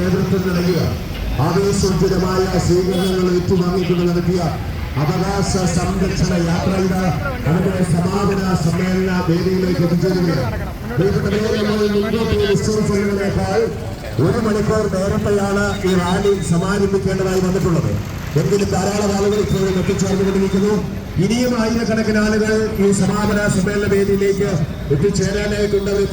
നേതൃത്വത്തിൽ നടത്തിയ ആവേശോജ്വലമായ സ്വീകരണങ്ങൾ ഏറ്റുവാങ്ങിക്കൊണ്ട് നടത്തിയ അവകാശ സംരക്ഷണ യാത്രയുടെ അതിന്റെ സമാപന സമ്മേളന വേദിയിലേക്ക് എത്തിച്ചേരുകയാണ്. ഒരു മണിക്കൂർ നേരത്തെയാണ് ഈ റാലി സമാരംഭിക്കേണ്ടതായി വന്നിട്ടുള്ളത്. എങ്കിലും ധാരാളം ആളുകൾ ഇപ്പോഴും എത്തിച്ചേർന്നുകൊണ്ടിരിക്കുന്നു? ഇനിയും ആയിരക്കണക്കിന് ആളുകൾ ഈ സമാപന സമ്മേളന വേദിയിലേക്ക് എത്തിച്ചേരാനായിട്ടുണ്ട് അവർ